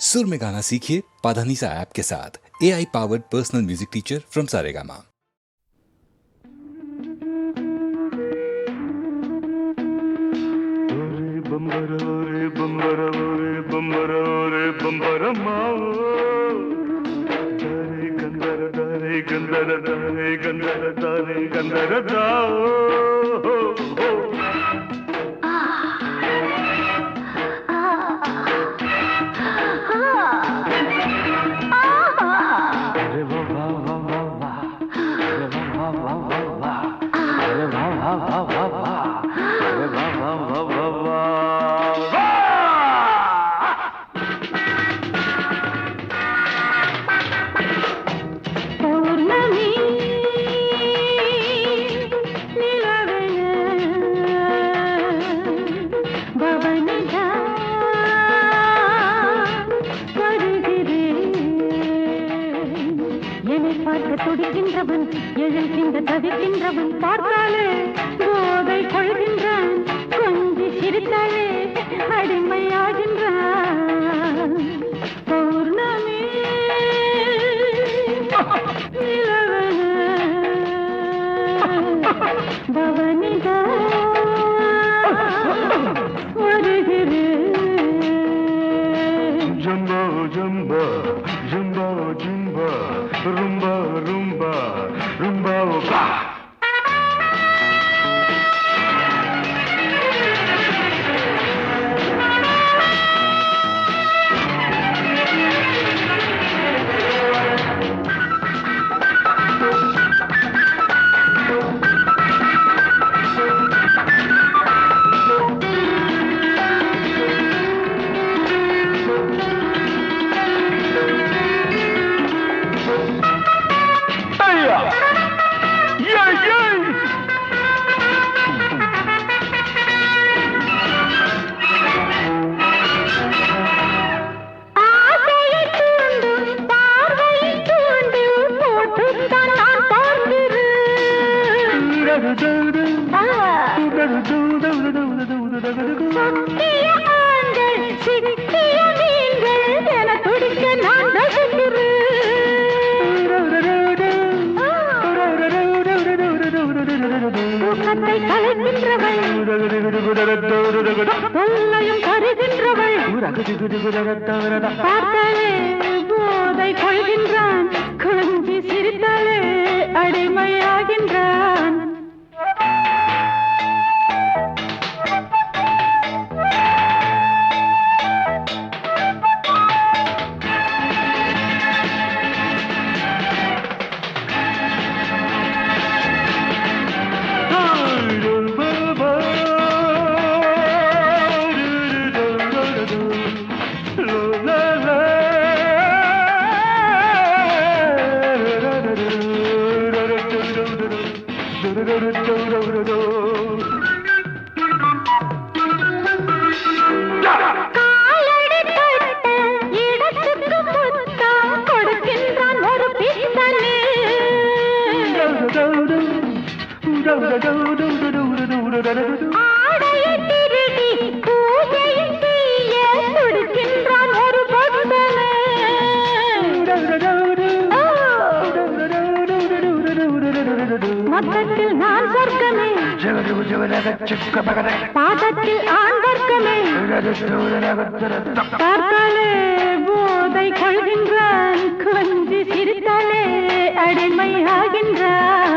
सुर में गाना सीखिए पाधानीसा ऐप के साथ। A I powered personal music teacher from Saregama गंदर दारे गंदर दारे गंदर दाओ தவிக்கின்றவன் எழுகின்ற தவிக்கின்றவன் பார்த்தாலே தொல்லையும் தருகின்றவள் பார்த்தாலே போதை கொள்கின்றான். பாதத்தில் ஆண்பர்க்கமே பார்த்தாலே போதை கொள்கின்றான். கொஞ்சி சிரித்தாலே அடிமையாகின்றான்.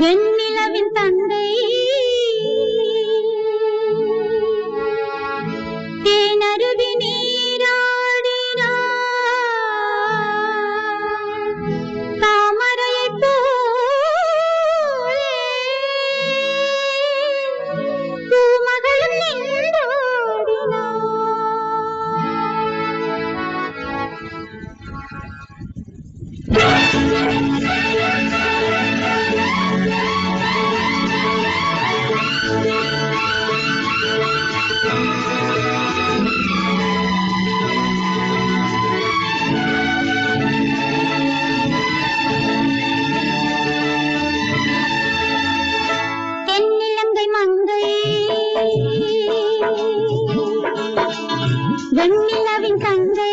என் நிலவின் தந்தை வெண்ணிலவின் தங்கை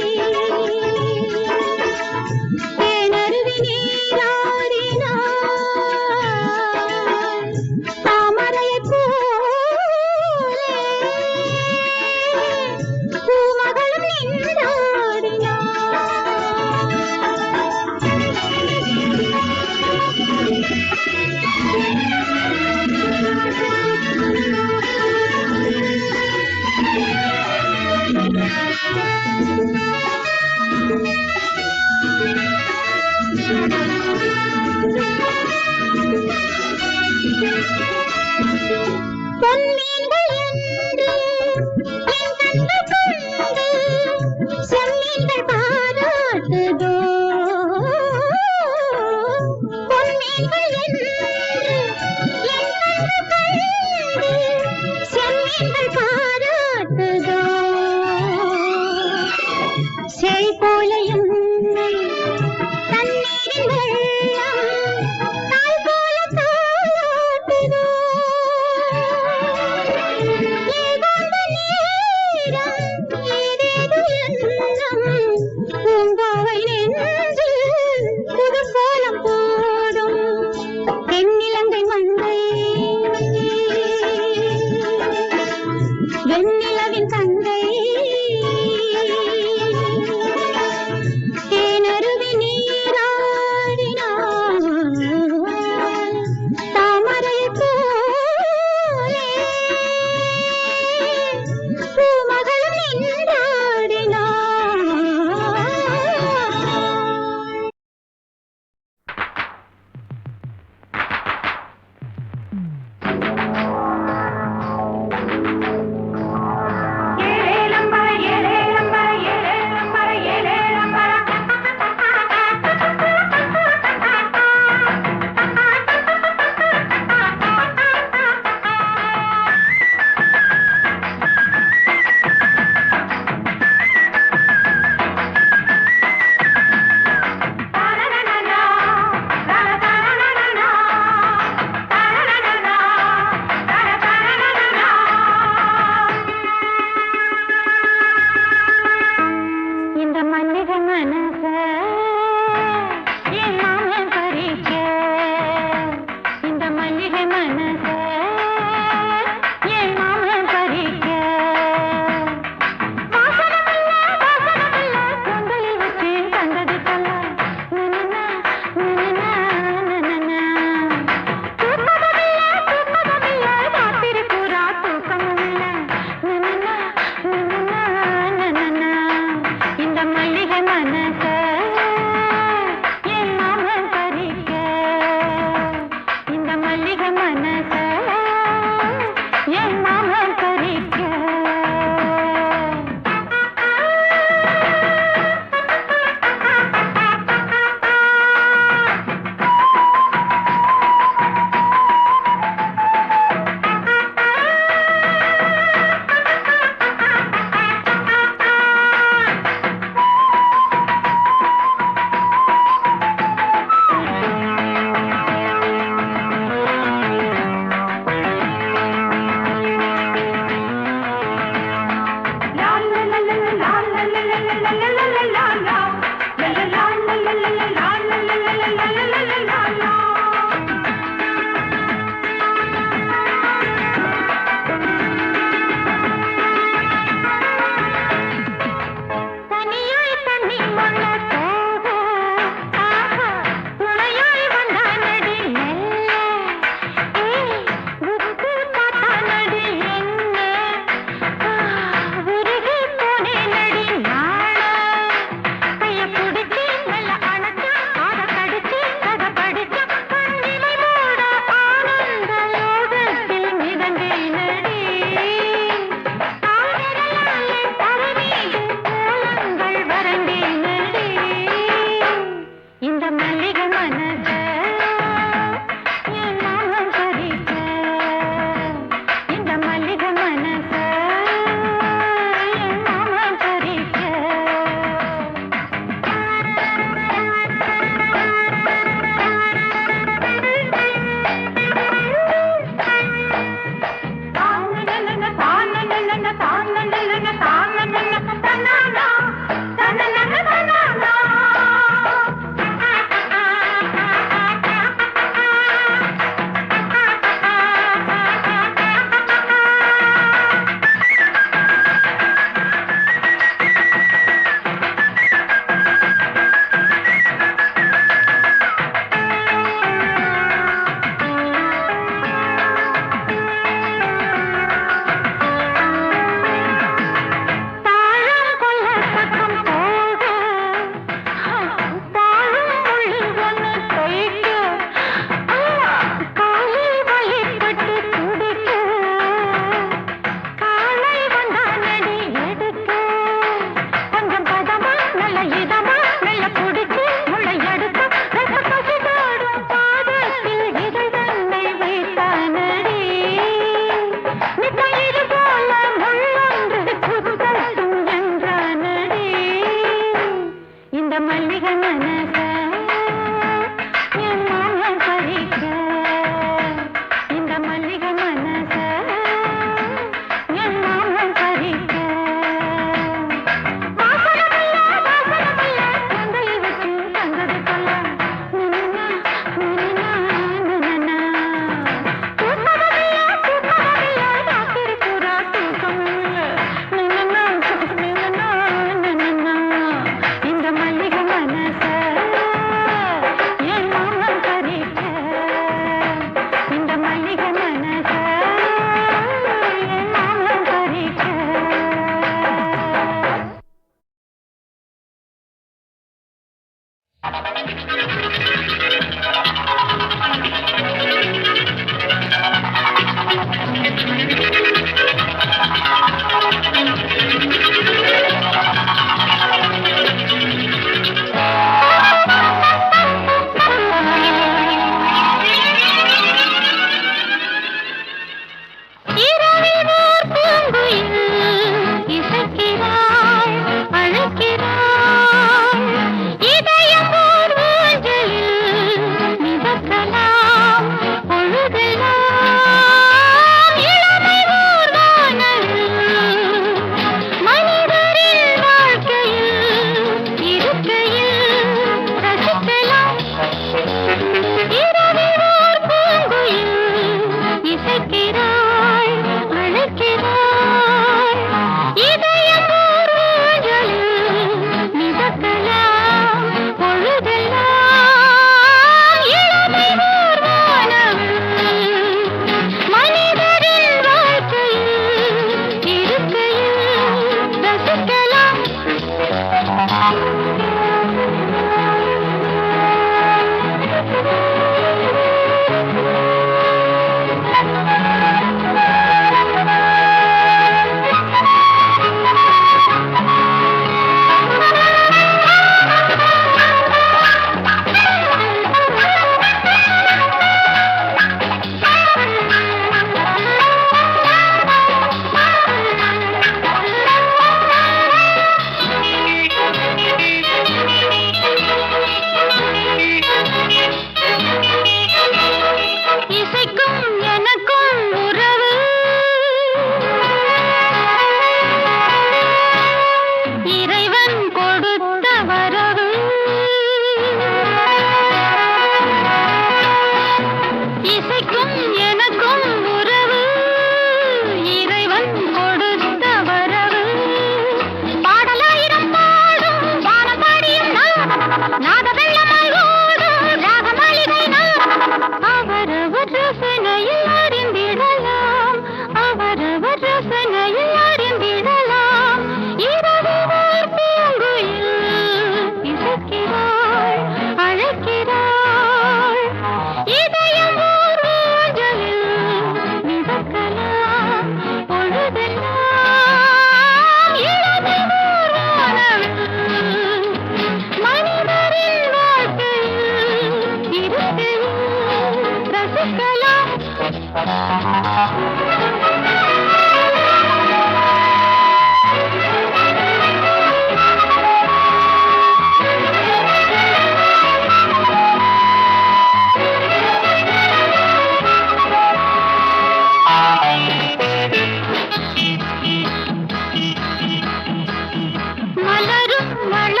மழ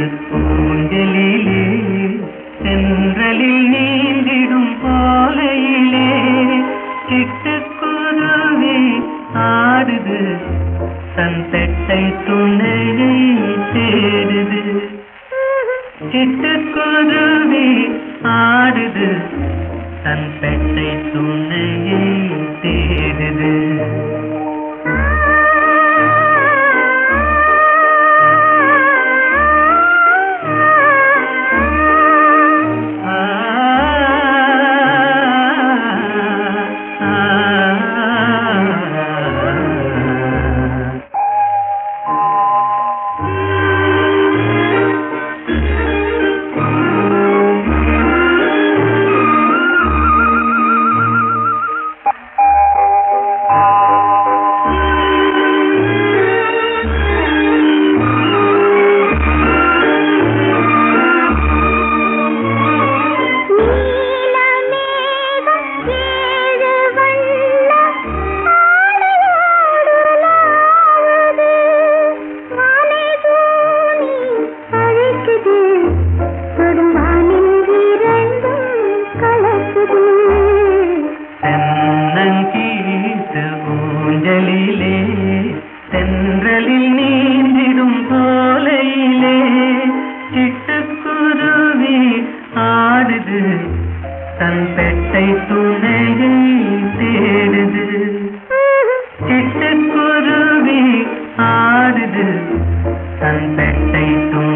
it சிட்டுக்குருவி ஆடுது. தன் பெட்டை துணையை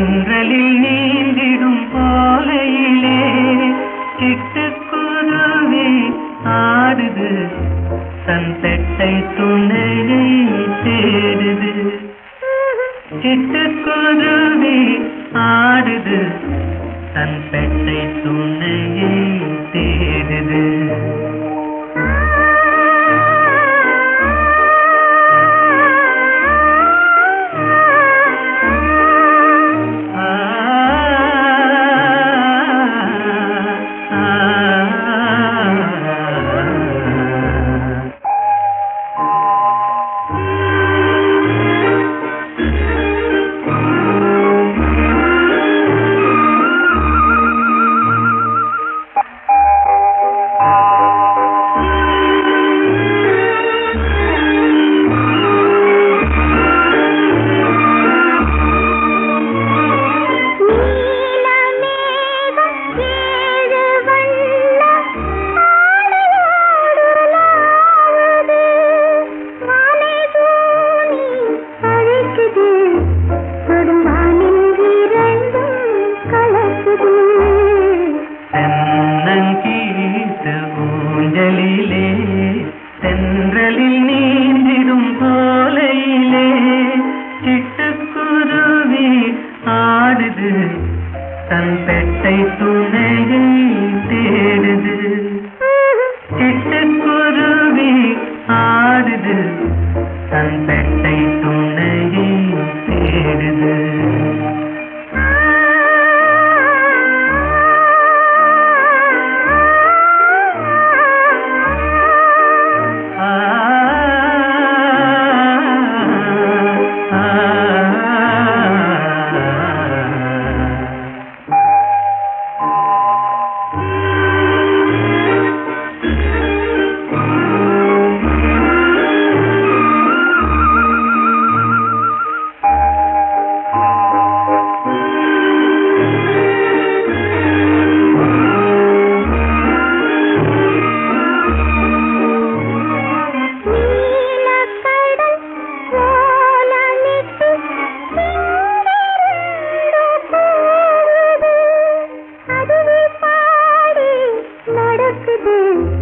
சென்றலில் viver. do.